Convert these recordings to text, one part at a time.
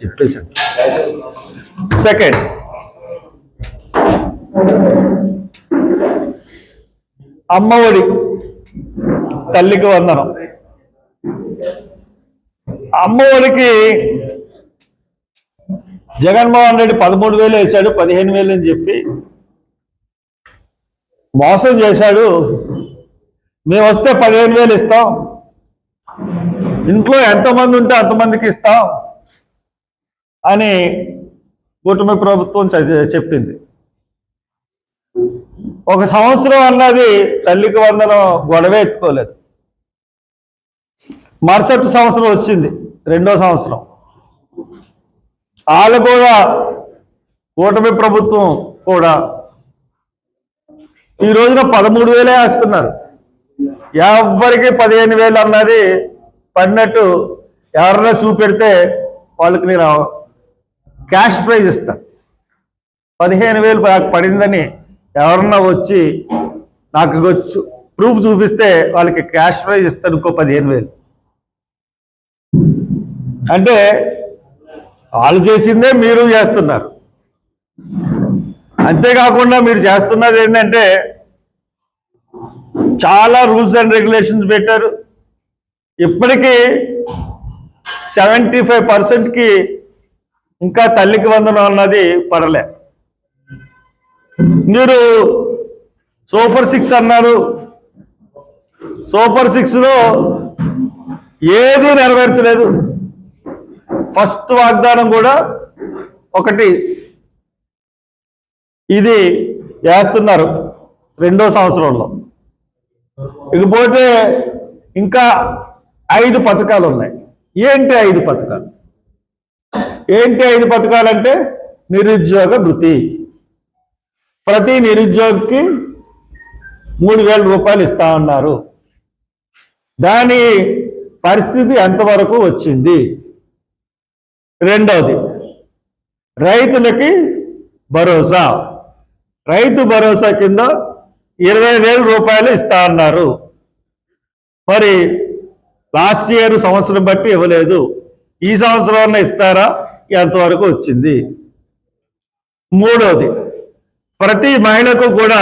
చెప్పేశాను సెకండ్ అమ్మఒడి తల్లికి వందనం. అమ్మఒడికి జగన్మోహన్ రెడ్డి పదమూడు వేలు వేశాడు పదిహేను వేలు అని చెప్పి మోసం చేశాడు. మేము వస్తే పదిహేను వేలు ఇస్తాం. ఇంట్లో ఎంతమంది ఉంటే అంతమందికి ఇస్తాం. అని కూటమి ప్రభుత్వం చెప్పింది. ఒక సంవత్సరం అన్నది తల్లికి వందనం గొడవ ఎత్తుకోలేదు. మరుసటి సంవత్సరం వచ్చింది రెండో సంవత్సరం. వాళ్ళు కూడా కూటమి ప్రభుత్వం కూడా ఈ రోజున పదమూడు వేలే వేస్తున్నారు. ఎవరికి పదిహేను వేలు అన్నది పడినట్టు ఎవరన్నా చూపెడితే వాళ్ళకి నేను క్యాష్ ప్రైజ్ ఇస్తాను పదిహేను వేలు నాకు పడిందని ఎవరన్నా వచ్చి నాకు ప్రూఫ్ చూపిస్తే వాళ్ళకి క్యాష్ ప్రైజ్ ఇస్తాను ఇంకో పదిహేను వేలు. అంటే వాళ్ళు చేసిందే మీరు చేస్తున్నారు. అంతేకాకుండా మీరు చేస్తున్నది ఏంటంటే చాలా రూల్స్ అండ్ రెగ్యులేషన్స్ పెట్టారు. ఇప్పటికీ సెవెంటీ ఫైవ్ పర్సెంట్కి ఇంకా తల్లికి వందనం అన్నది పడలే. మీరు సూపర్ సిక్స్ అన్నారు. సూపర్ సిక్స్లో ఏది నెరవేర్చలేదు. ఫస్ట్ వాగ్దానం కూడా ఒకటి. ఇది వేస్తున్నారు రెండో సంవత్సరంలో. ఇకపోతే ఇంకా ఐదు పథకాలు ఉన్నాయి. ఏంటి ఐదు పథకాలు? ఏంటి ఐదు పథకాలు అంటే నిరుద్యోగ వృత్తి. ప్రతి నిరుద్యోగికి మూడు వేల రూపాయలు ఇస్తా ఉన్నారు దాని పరిస్థితి ఎంతవరకు వచ్చింది? రెండవది రైతులకి భరోసా. రైతు భరోసా కింద ఇరవై వేల రూపాయలు ఇస్తా అన్నారు. మరి లాస్ట్ ఇయర్ సంవత్సరం బట్టి ఇవ్వలేదు. ఈ సంవత్సరం ఇస్తారా? ఎంతవరకు వచ్చింది? మూడవది ప్రతి మహిళకు కూడా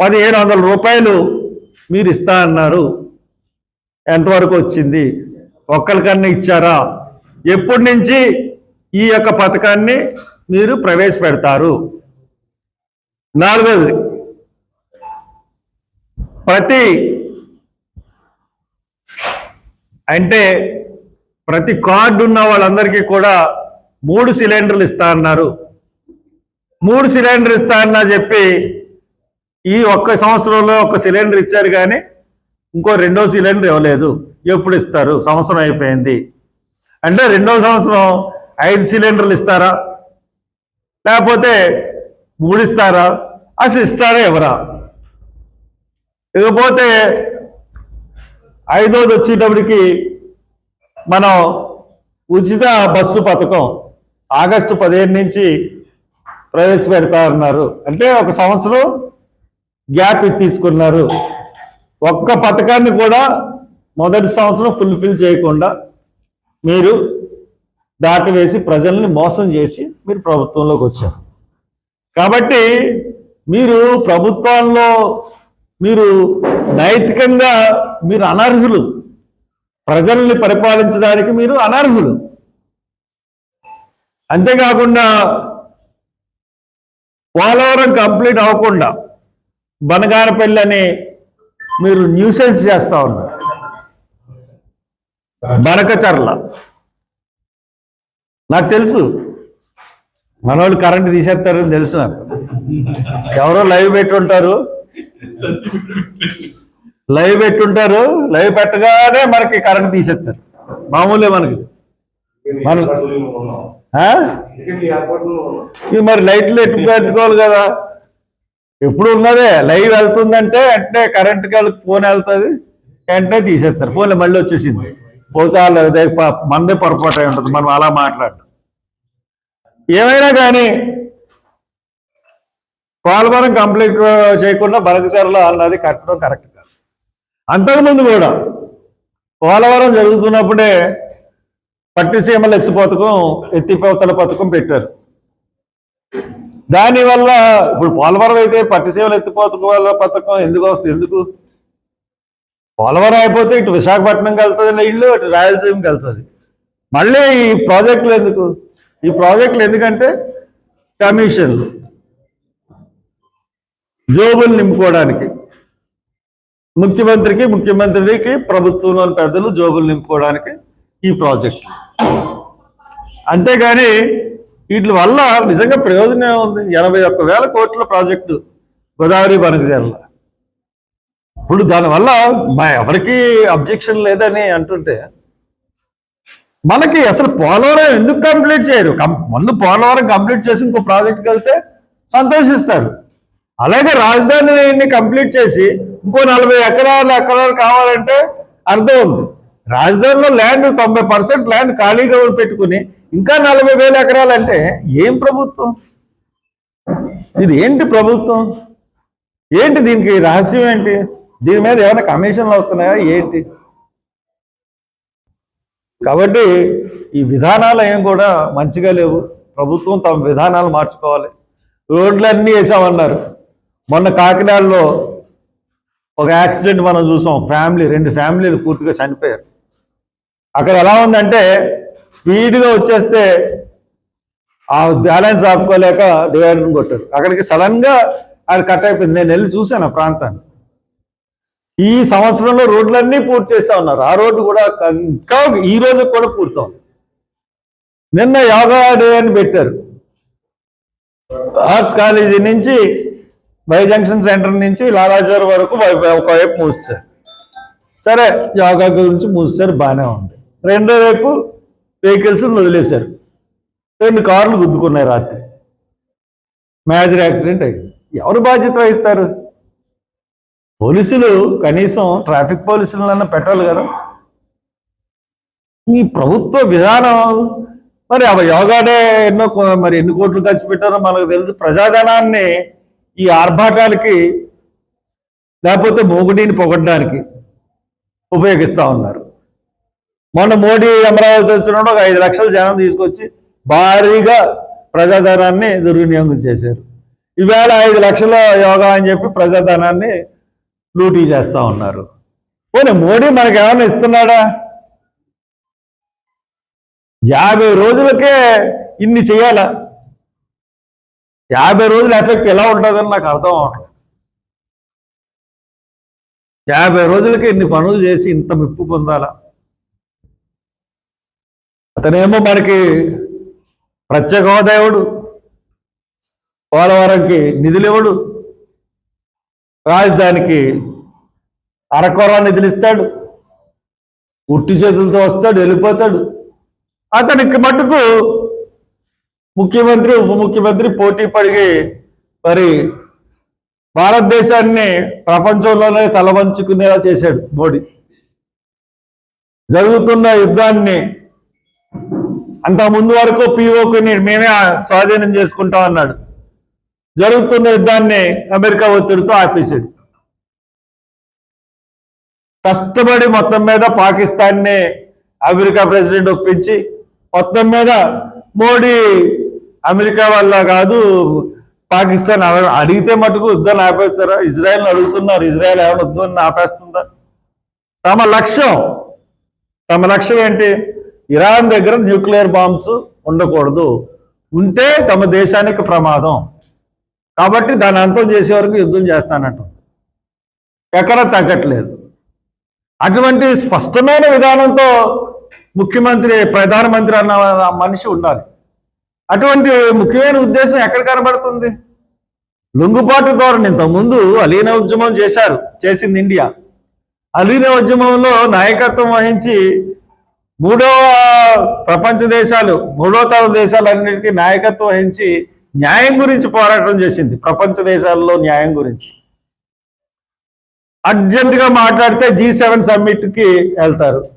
పదిహేను వందల రూపాయలు మీరు ఇస్తా అన్నారు. ఎంతవరకు వచ్చింది? ఒక్కరికన్నా ఇచ్చారా? ఎప్పటి నుంచి ఈ యొక్క పథకాన్ని మీరు ప్రవేశపెడతారు? నాలుగవది ప్రతి అంటే ప్రతి కార్డు ఉన్న వాళ్ళందరికీ కూడా మూడు సిలిండర్లు ఇస్తా అన్నారు. మూడు సిలిండర్ ఇస్తా అన్నా చెప్పి ఈ ఒక్క సంవత్సరంలో ఒక సిలిండర్ ఇచ్చారు కానీ ఇంకో రెండో సిలిండర్ ఇవ్వలేదు. ఎప్పుడు ఇస్తారు? సంవత్సరం అయిపోయింది. అంటే రెండో సంవత్సరం ఐదు సిలిండర్లు ఇస్తారా? లేకపోతే మూడు ఇస్తారా? అసలు ఇస్తారా ఎవరా? ఇకపోతే ఐదోది వచ్చేటప్పటికి మనం ఉచిత బస్సు పథకం ఆగస్టు పదిహేను నుంచి ప్రవేశపెడతా ఉన్నారు. అంటే ఒక సంవత్సరం గ్యాప్ తీసుకున్నారు. ఒక్క పథకాన్ని కూడా మొదటి సంవత్సరం ఫుల్ఫిల్ చేయకుండా మీరు దాటివేసి ప్రజల్ని మోసం చేసి మీరు ప్రభుత్వంలోకి వచ్చారు. కాబట్టి మీరు ప్రభుత్వంలో మీరు నైతికంగా మీరు అనర్హులు. ప్రజల్ని పరిపాలించడానికి మీరు అనర్హులు. అంతేకాకుండా పోలవరం కంప్లీట్ అవ్వకుండా బనగారపల్లి అని మీరు న్యూసెన్స్ చేస్తూ ఉన్నారు. బనకచర్ల. నాకు తెలుసు. మనోళ్ళు కరెంట్ తీసేస్తారని తెలుసు నాకు. ఎవరో లైవ్ పెట్టుంటారు. లైవ్ పెట్టుంటారు లైవ్ పెట్టగానే మనకి కరెంట్ తీసేస్తారు. మామూలే మనకి. మన ఇది మరి లైట్లు ఎట్టు పెట్టుకోవాలి కదా? ఎప్పుడు ఉన్నదే? లైవ్ వెళ్తుందంటే అంటే కరెంట్ వాళ్ళకి ఫోన్ వెళ్తుంది వెంటనే తీసేస్తారు. ఫోన్లో మళ్ళీ వచ్చేసింది. పోసాలు మందే పొరపాటు అయి ఉంటుంది. మనం అలా మాట్లాడటం ఏమైనా కానీ పోలవరం కంప్లీట్ చేయకుండా బలకచర్ల అన్నది కట్టడం కరెక్ట్ కాదు. అంతకుముందు కూడా పోలవరం జరుగుతున్నప్పుడే పట్టిసీమల ఎత్తి పథకం ఎత్తిపోతల పథకం పెట్టారు. దానివల్ల ఇప్పుడు పోలవరం అయితే పట్టిసీమల ఎత్తిపోతల పథకం ఎందుకు వస్తుంది? ఎందుకు? పోలవరం అయిపోతే ఇటు విశాఖపట్నంకి వెళ్తుంది నీళ్ళు ఇటు రాయలసీమకి వెళ్తుంది మళ్ళీ ఈ ప్రాజెక్టులు ఎందుకు? ఈ ప్రాజెక్టులు ఎందుకంటే కమిషన్లు. జోబులు నింపుకోవడానికి. ముఖ్యమంత్రికి ముఖ్యమంత్రికి ప్రభుత్వంలోని పెద్దలు జోబులు నింపుకోవడానికి ఈ ప్రాజెక్ట్. అంతేగాని వీటి వల్ల నిజంగా ప్రయోజనం ఉంది ఎనభై ఒక్క వేల కోట్ల ప్రాజెక్టు గోదావరి బనకజర్ల ఇప్పుడు దానివల్ల మా ఎవరికి అబ్జెక్షన్ లేదని అంటుంటే మనకి అసలు పోలవరం ఎందుకు కంప్లీట్ చేయరు? కం- ముందు పోలవరం కంప్లీట్ చేసి ఇంకో ప్రాజెక్ట్కి వెళ్తే సంతోషిస్తారు. అలాగే రాజధానిని కంప్లీట్ చేసి ఇంకో నలభై ఎకరాలు ఎకరాలు కావాలంటే అర్థం ఉంది. రాజధానిలో ల్యాండ్ తొంభై పర్సెంట్ ల్యాండ్ ఖాళీగా పెట్టుకుని ఇంకా నలభై వేల ఎకరాలు అంటే ఏం ప్రభుత్వం? ఇది ఏంటి ప్రభుత్వం? ఏంటి దీనికి రహస్యం ఏంటి? దీని మీద ఏమైనా కమిషన్లు వస్తున్నాయా ఏంటి? కాబట్టి ఈ విధానాలు ఏం కూడా మంచిగా లేవు. ప్రభుత్వం తమ విధానాలు మార్చుకోవాలి. రోడ్లన్నీ వేసామన్నారు. మొన్న కాకినాడలో ఒక యాక్సిడెంట్ మనం చూసాం. ఒక ఫ్యామిలీ రెండు ఫ్యామిలీలు పూర్తిగా చనిపోయారు. అక్కడ ఎలా ఉందంటే స్పీడ్గా వచ్చేస్తే ఆ బ్యాలెన్స్ ఆపుకోలేక డివైడర్ని కొట్టారు. అక్కడికి సడన్గా అది కట్ అయిపోయింది. నేను వెళ్ళి చూశాను ఆ ప్రాంతాన్ని. ఈ సంవత్సరంలో రోడ్లన్నీ పూర్తి చేస్తా ఉన్నారు. ఆ రోడ్డు కూడా ఇంకా ఈ రోజు కూడా పూర్తవుంది నిన్న యోగా డే అని పెట్టారు. ఆర్ట్స్ కాలేజీ నుంచి వై జంక్షన్ సెంటర్ నుంచి లాలాజార్ వరకు ఒకవైపు మూస్తారు సరే యోగా గురించి మూస్తారు బాగానే ఉంది. రెండో వైపు వెహికల్స్ వదిలేశారు. రెండు కార్లు గుద్దుకున్నాయి రాత్రి. మేజర్ యాక్సిడెంట్ అయింది. ఎవరు బాధ్యత వహిస్తారు? పోలీసులు కనీసం ట్రాఫిక్ పోలీసులన్నా పెట్టాలి కదా. ఈ ప్రభుత్వ విధానం మరి ఆ యోగా డే ఎన్నో మరి ఎన్ని కోట్లు ఖర్చు పెట్టారో మనకు తెలుసు ప్రజాధనాన్ని ఈ ఆర్భాటాలకి లేకపోతే మోగుడిని పొగడడానికి ఉపయోగిస్తూ ఉన్నారు. మొన్న మోడీ అమరావతి వచ్చినప్పుడు ఒక ఐదు లక్షల జనం తీసుకొచ్చి భారీగా ప్రజాధనాన్ని దుర్వినియోగం చేశారు. ఈవేళ ఐదు లక్షల యోగా అని చెప్పి ప్రజాధనాన్ని లూటీ చేస్తూ ఉన్నారు. పోనీ మోడీ మనకు ఏమైనా ఇస్తున్నాడా? యాభై రోజులకే ఇన్ని చేయాలా? యాభై రోజుల ఎఫెక్ట్ ఎలా ఉంటుందని నాకు అర్థం అవట్లేదు యాభై రోజులకి ఇన్ని పనులు చేసి ఇంత మెప్పు పొందాలా? అతనేమో మనకి ప్రత్యేక హోదాయుడు పోలవరంకి నిధులివ్వడు. రాజధానికి అరకొర నిధులు ఇస్తాడు ఉట్టి చేతులతో వస్తాడు వెళ్ళిపోతాడు. అతనికి మటుకు ముఖ్యమంత్రి ఉప ముఖ్యమంత్రి పోటీ పడిగి మరి భారతదేశాన్ని ప్రపంచంలోనే తలవంచుకునేలా చేశాడు మోడీ. జరుగుతున్న యుద్ధాన్ని అంత ముందు వరకు పిఓకుని మేమే స్వాధీనం చేసుకుంటాం అన్నాడు. జరుగుతున్న యుద్ధాన్ని అమెరికా ఒత్తిడితో ఆపేశాడు. కష్టపడి మొత్తం మీద పాకిస్తాన్ని అమెరికా ప్రెసిడెంట్ ఒప్పించి మొత్తం మీద మోడీ అమెరికా వల్ల కాదు పాకిస్తాన్ అడిగితే మటుకు యుద్ధాన్ని ఆపేస్తారా? ఇజ్రాయెల్ అడుగుతున్నారు. ఇజ్రాయెల్ ఏమైనా యుద్ధాన్ని ఆపేస్తుందా? తమ లక్ష్యం. తమ లక్ష్యం ఏంటి? ఇరాన్ దగ్గర న్యూక్లియర్ బాంబ్స్ ఉండకూడదు. ఉంటే తమ దేశానికి ప్రమాదం. కాబట్టి దాన్ని అంతం చేసే వరకు యుద్ధం చేస్తానంట ఎక్కడ తగ్గట్లేదు. అటువంటి స్పష్టమైన విధానంతో ముఖ్యమంత్రి ప్రధానమంత్రి అన్న మనిషి ఉండాలి. అటువంటి ముఖ్యమైన ఉద్దేశం ఎక్కడ కనబడుతుంది? లొంగుబాటు ధోరణి. ఇంతకుముందు అలీన ఉద్యమం చేశారు చేసింది ఇండియా. అలీన ఉద్యమంలో నాయకత్వం వహించి మూడవ ప్రపంచ దేశాలు మూడో తరం దేశాలన్నిటికీ నాయకత్వం వహించి న్యాయం గురించి పోరాటం చేసింది. ప్రపంచ దేశాల్లో న్యాయం గురించి. అర్జెంటుగా మాట్లాడితే జీ సెవెన్ సమ్మిట్కి వెళ్తారు.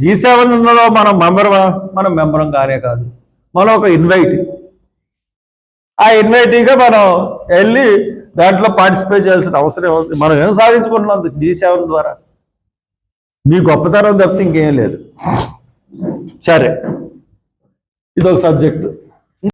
జీ సెవెన్లో మనం మెంబర్ మనం మెంబరం కానే కాదు. మనం ఒక ఇన్వైటీ ఆ ఇన్వైటీగా మనం వెళ్ళి దాంట్లో పార్టిసిపేట్ చేయాల్సిన అవసరం ఉంది మనం ఏం సాధించుకుంటున్నాం? జీ సెవెన్ ద్వారా. మీ గొప్పతనం తప్పితే ఇంకేం లేదు. సరే. ఇదొక సబ్జెక్టు